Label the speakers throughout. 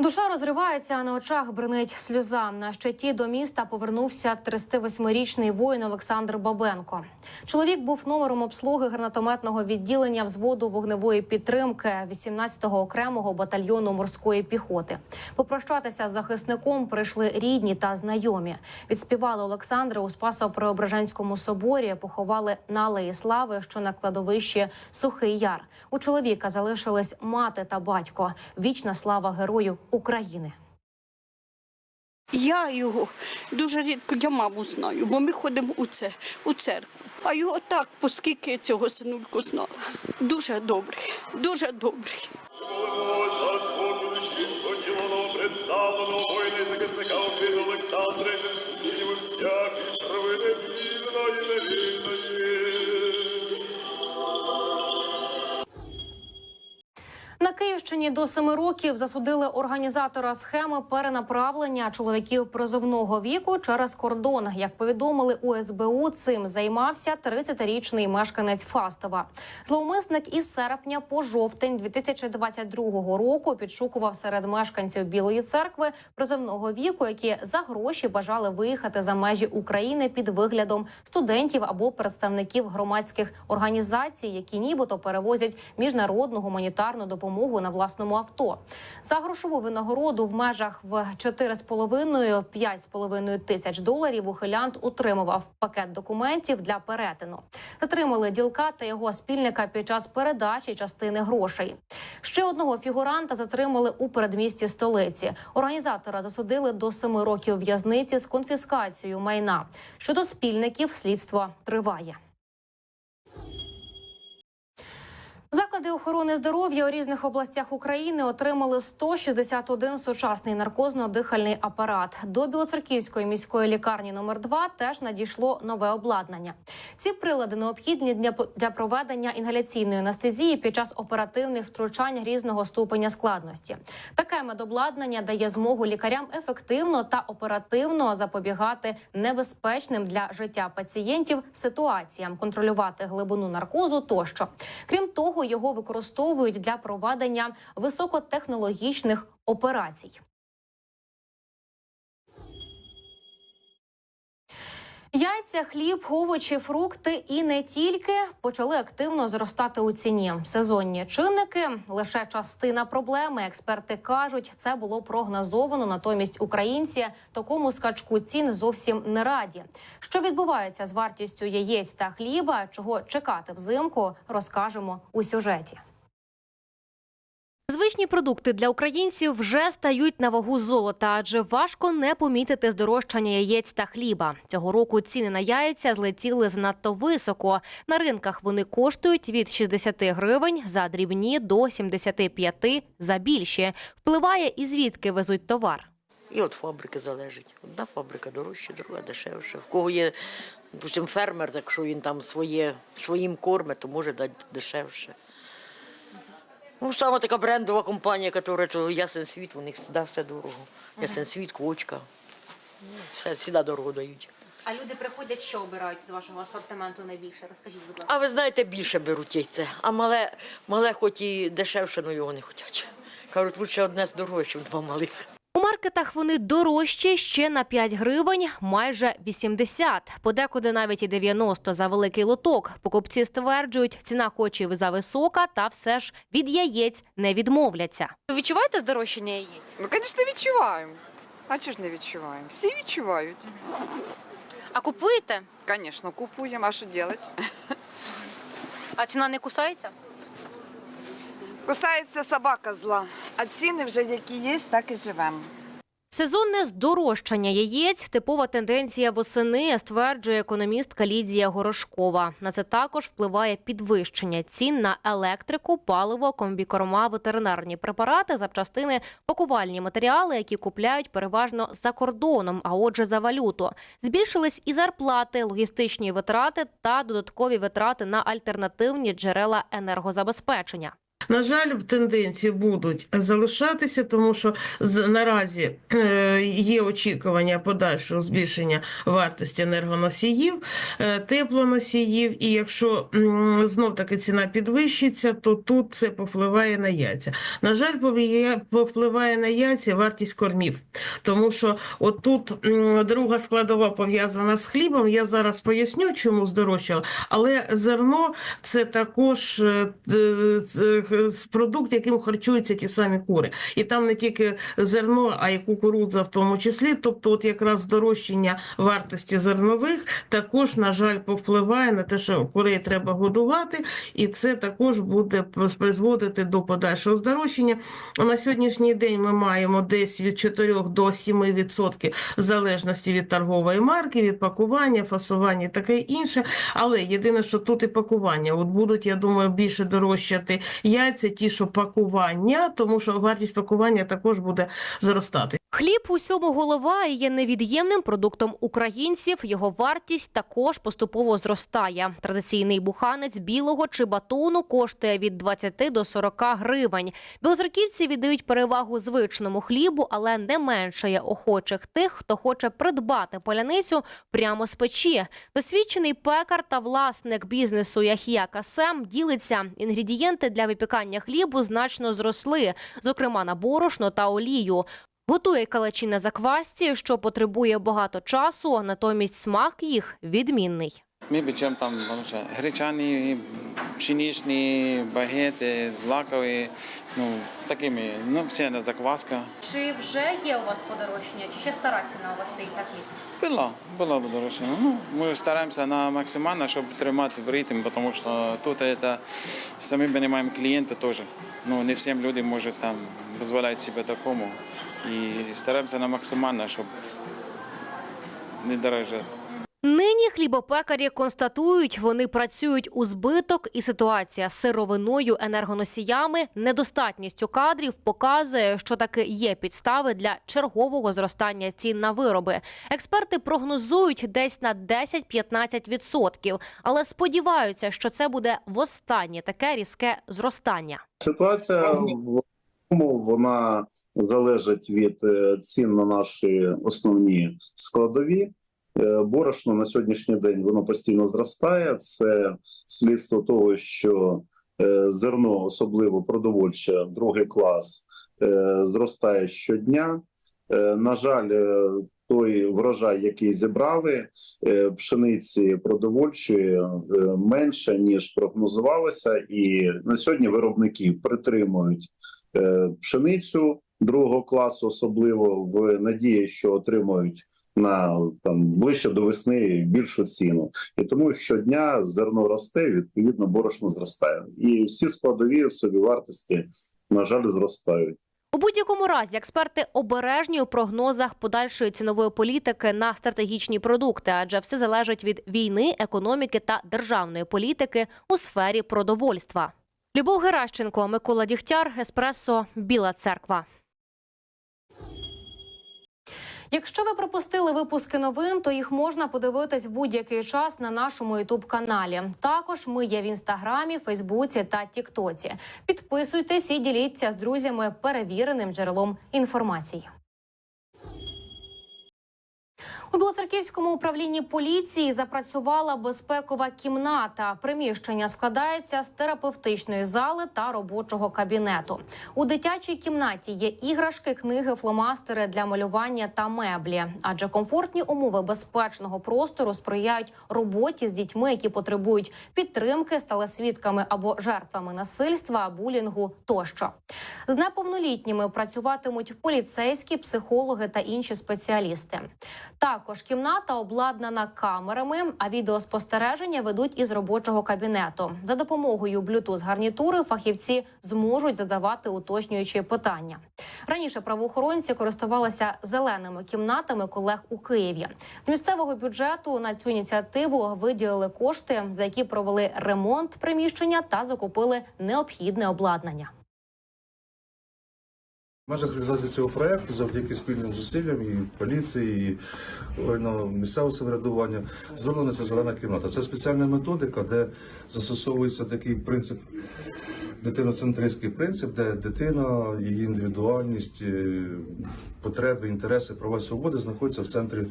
Speaker 1: Душа розривається, а на очах бринить сльоза. На щиті до міста повернувся 38-річний воїн Олександр Бабенко. Чоловік був номером обслуги гранатометного відділення взводу вогневої підтримки 18-го окремого батальйону морської піхоти. Попрощатися з захисником прийшли рідні та знайомі. Відспівали Олександра у Спасо-Преображенському соборі. Поховали на Алеї Слави, що на кладовищі Сухий Яр. У чоловіка залишились мати та батько. Вічна слава герою України.
Speaker 2: Я його дуже рідко, я маму знаю, бо ми ходимо у, це, у церкву. А його так, поскільки цього синульку знала. Дуже добрий, дуже добрий.
Speaker 1: На до семи років засудили організатора схеми перенаправлення чоловіків призовного віку через кордон. Як повідомили у СБУ, цим займався 30-річний мешканець Фастова. Зловмисник із серпня по жовтень 2022 року підшукував серед мешканців Білої церкви призовного віку, які за гроші бажали виїхати за межі України під виглядом студентів або представників громадських організацій, які нібито перевозять міжнародну гуманітарну допомогу на власному авто. За грошову винагороду в межах в 4,5-5,5 тисяч доларів ухилянт утримував пакет документів для перетину. Затримали ділка та його спільника під час передачі частини грошей. Ще одного фігуранта затримали у передмісті столиці. Організатора засудили до семи років в'язниці з конфіскацією майна. Щодо спільників слідство триває. Заклади охорони здоров'я у різних областях України отримали 161 сучасний наркозно-дихальний апарат. До Білоцерківської міської лікарні номер 2 теж надійшло нове обладнання. Ці прилади необхідні для, для проведення інгаляційної анестезії під час оперативних втручань різного ступеня складності. Таке медобладнання дає змогу лікарям ефективно та оперативно запобігати небезпечним для життя пацієнтів ситуаціям, контролювати глибину наркозу тощо. Крім того, його використовують для проведення високотехнологічних операцій. Яйця, хліб, овочі, фрукти і не тільки почали активно зростати у ціні. Сезонні чинники лише частина проблеми. Експерти кажуть, це було прогнозовано. Натомість українці такому скачку цін зовсім не раді. Що відбувається з вартістю яєць та хліба? Чого чекати взимку? Розкажемо у сюжеті. Звичні продукти для українців вже стають на вагу золота, адже важко не помітити здорожчання яєць та хліба. Цього року ціни на яйця злетіли занадто високо. На ринках вони коштують від 60 гривень за дрібні до 75 за більші. Впливає і звідки везуть товар.
Speaker 3: І від фабрики залежить. Одна фабрика дорожча, друга дешевше. В кого є допустим, фермер, так що він там своє, своїм кормить, то може дати дешевше. Ну, саме така брендова компанія, яка то Ясен Світ, у них завжди все дорого. Ясен Світ, квочка. Все, завжди дорого дають.
Speaker 1: А люди приходять, що обирають з вашого асортименту найбільше? Розкажіть, будь ласка.
Speaker 3: А ви знаєте, більше беруть яйце. А мале, мале хоч і дешевше, але його не хочуть. Кажуть, лучше одне здорове, ніж два малих.
Speaker 1: У маркетах вони дорожчі ще на 5 гривень, майже 80. Подекуди навіть і 90 за великий лоток. Покупці стверджують, ціна хоч і зависока, та все ж від яєць не відмовляться.
Speaker 4: Ви відчуваєте здорожчання яєць?
Speaker 5: Ну, звісно, відчуваємо. А чого ж не відчуваємо? Всі відчувають.
Speaker 4: А купуєте?
Speaker 5: Звісно, купуємо, а що робити?
Speaker 4: А ціна не кусається?
Speaker 5: Кусається собака зла, а ціни вже які є, так і живемо.
Speaker 1: Сезонне здорожчання яєць типова тенденція восени, стверджує економістка Лідія Горошкова. На це також впливає підвищення цін на електрику, паливо, комбікорма, ветеринарні препарати, запчастини, пакувальні матеріали, які купляють переважно за кордоном, а отже, за валюту. Збільшились і зарплати, логістичні витрати та додаткові витрати на альтернативні джерела енергозабезпечення.
Speaker 6: На жаль, тенденції будуть залишатися, тому що наразі е, є очікування подальшого збільшення вартості енергоносіїв, е, теплоносіїв, і якщо знов таки ціна підвищиться, то тут це повпливає на яйця. На жаль, повпливає на яйця вартість кормів, тому що отут друга складова пов'язана з хлібом. Я зараз поясню, чому здорожчало, але зерно це також е, продукт, яким харчуються ті самі кури. І там не тільки зерно, а й кукурудза в тому числі. Тобто, от якраз здорожчання вартості зернових також, на жаль, повпливає на те, що курей треба годувати, і це також буде призводити до подальшого здорожчання. На сьогоднішній день ми маємо десь від 4 до 7 відсотків в залежності від торгової марки, від пакування, фасування і таке інше. Але єдине, що тут і пакування. От будуть, я думаю, більше дорожчати яйця, ті, що пакування, тому що вартість пакування також буде зростати.
Speaker 1: Хліб усьому голова є невід'ємним продуктом українців. Його вартість також поступово зростає. Традиційний буханець білого чи батону коштує від 20 до 40 гривень. Білозерківці віддають перевагу звичному хлібу, але не меншає охочих тих, хто хоче придбати поляницю прямо з печі. Досвідчений пекар та власник бізнесу Яхія Касем ділиться. Інгредієнти для випікання хлібу значно зросли, зокрема на борошно та олію. Готує калачі на заквасці, що потребує багато часу, натомість смак їх відмінний.
Speaker 7: Ми печемо там гречані, пшеничні, багети, злакові, ну, такими, ну, все на закваска.
Speaker 4: Чи вже є у вас подорожчання, чи ще стара ціна у вас стоїть на хліб?
Speaker 7: Було, було б. Ну, ми стараємося на максимально, щоб тримати в ритм, тому що тут це, самі розуміємо, клієнти теж. Ну, не всім люди можуть там дозволяти себе такому. І стараємося на максимально, щоб не дорожати.
Speaker 1: Нині хлібопекарі констатують, вони працюють у збиток, і ситуація з сировиною, енергоносіями, недостатністю кадрів показує, що таки є підстави для чергового зростання цін на вироби. Експерти прогнозують десь на 10-15%, але сподіваються, що це буде востаннє таке різке зростання.
Speaker 8: Ситуація в тому вона залежить від е, цін на наші основні складові. Е, Борошно на сьогоднішній день воно постійно зростає. Це слідство того, що е, зерно, особливо продовольче, другий клас, е, зростає щодня. На жаль, той врожай, який зібрали, пшениці продовольчої менше ніж прогнозувалося, і на сьогодні виробники притримують пшеницю другого класу, особливо в надії, що отримують на там ближче до весни більшу ціну, і тому щодня зерно росте, відповідно, борошно зростає, і всі складові в собі вартості, на жаль, зростають.
Speaker 1: У будь-якому разі експерти обережні у прогнозах подальшої цінової політики на стратегічні продукти, адже все залежить від війни, економіки та державної політики у сфері продовольства. Любов Геращенко, Микола Дігтяр, Еспресо, Біла Церква. Якщо ви пропустили випуски новин, то їх можна подивитись в будь-який час на нашому ютуб каналі. Також ми є в інстаграмі, Фейсбуці та Тіктоці. Підписуйтесь і діліться з друзями перевіреним джерелом інформації. У Білоцерківському управлінні поліції запрацювала безпекова кімната. Приміщення складається з терапевтичної зали та робочого кабінету. У дитячій кімнаті є іграшки, книги, фломастери для малювання та меблі. Адже комфортні умови безпечного простору сприяють роботі з дітьми, які потребують підтримки, стали свідками або жертвами насильства, булінгу тощо. З неповнолітніми працюватимуть поліцейські, психологи та інші спеціалісти. Також кімната обладнана камерами, а відеоспостереження ведуть із робочого кабінету. За допомогою Bluetooth гарнітури фахівці зможуть задавати уточнюючі питання. Раніше правоохоронці користувалися зеленими кімнатами колег у Києві. З місцевого бюджету на цю ініціативу виділили кошти, за які провели ремонт приміщення та закупили необхідне обладнання.
Speaker 9: В межах реалізації цього проекту завдяки спільним зусиллям і поліції, і органу місцевого самоврядування зроблена ця зелена кімната. Це спеціальна методика, де застосовується такий принцип дитиноцентристський принцип, де дитина, її індивідуальність, е, потреби, інтереси, права свободи знаходяться в центрі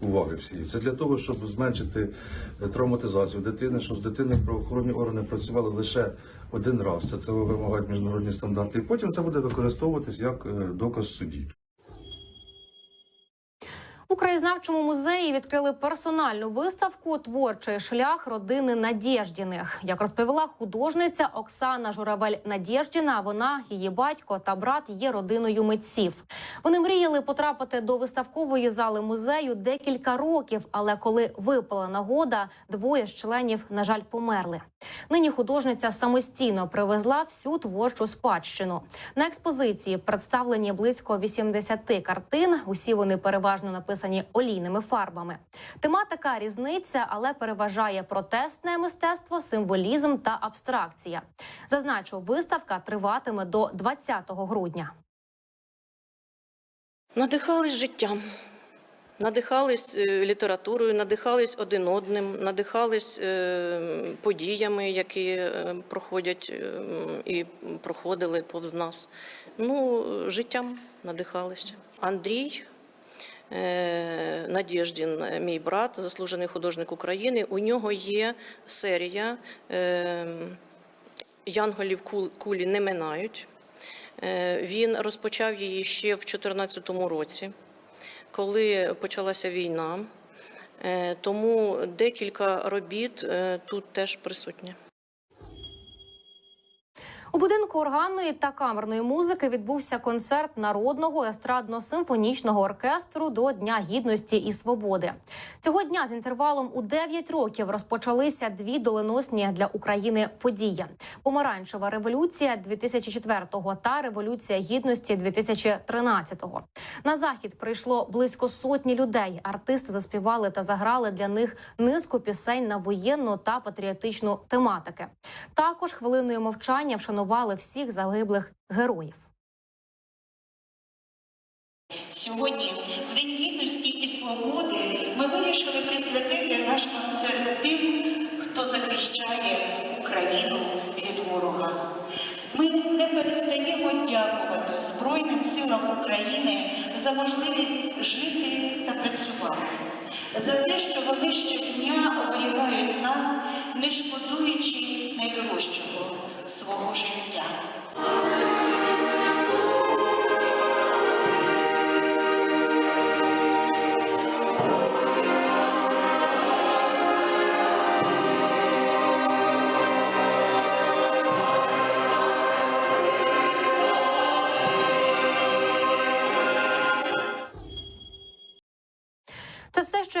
Speaker 9: уваги всієї. Це для того, щоб зменшити травматизацію дитини, щоб з дитиною правоохоронні органи працювали лише один раз. Це вимагають міжнародні стандарти. І потім це буде використовуватись як е, доказ суді.
Speaker 1: У краєзнавчому музеї відкрили персональну виставку Творчий шлях родини Надєждіних. Як розповіла художниця Оксана Журавель Надєждіна, вона, її батько та брат є родиною митців. Вони мріяли потрапити до виставкової зали музею декілька років, але коли випала нагода, двоє з членів, на жаль, померли. Нині художниця самостійно привезла всю творчу спадщину. На експозиції представлені близько 80 картин. Усі вони переважно написані олійними фарбами. Тематика різниця, але переважає протестне мистецтво, символізм та абстракція. Зазначу, виставка триватиме до 20 грудня.
Speaker 10: Надихались життям, надихались е, літературою, надихались один одним, надихались е, подіями, які е, проходять і проходили повз нас. Ну, життям надихались. Андрій Надєждін, е, мій брат, заслужений художник України. У нього є серія е, Янголів кулі не минають. Е, Він розпочав її ще в 2014 році, коли почалася війна. Тому декілька робіт тут теж присутні.
Speaker 1: У будинку органної та камерної музики відбувся концерт народного естрадно-симфонічного оркестру до Дня гідності і свободи. Цього дня з інтервалом у 9 років розпочалися дві доленосні для України події: помаранчева революція 2004-го та революція гідності 2013-го. На захід прийшло близько сотні людей. Артисти заспівали та заграли для них низку пісень на воєнну та патріотичну тематики. Також хвилиною мовчання вшанували всіх загиблих героїв.
Speaker 11: Сьогодні, в День гідності і свободи, ми вирішили присвятити наш концерт тим, хто захищає Україну від ворога. Ми не перестаємо дякувати Збройним силам України за можливість жити та працювати, за те, що вони щодня оберігають нас, не шкодуючи найдорожчого свого життя.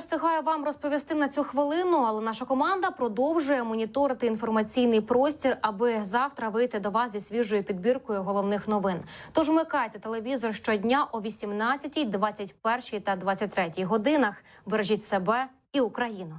Speaker 1: Встигаю вам розповісти на цю хвилину. Але наша команда продовжує моніторити інформаційний простір, аби завтра вийти до вас зі свіжою підбіркою головних новин. Тож вмикайте телевізор щодня о 18, 21 та 23 годинах. Бережіть себе і Україну.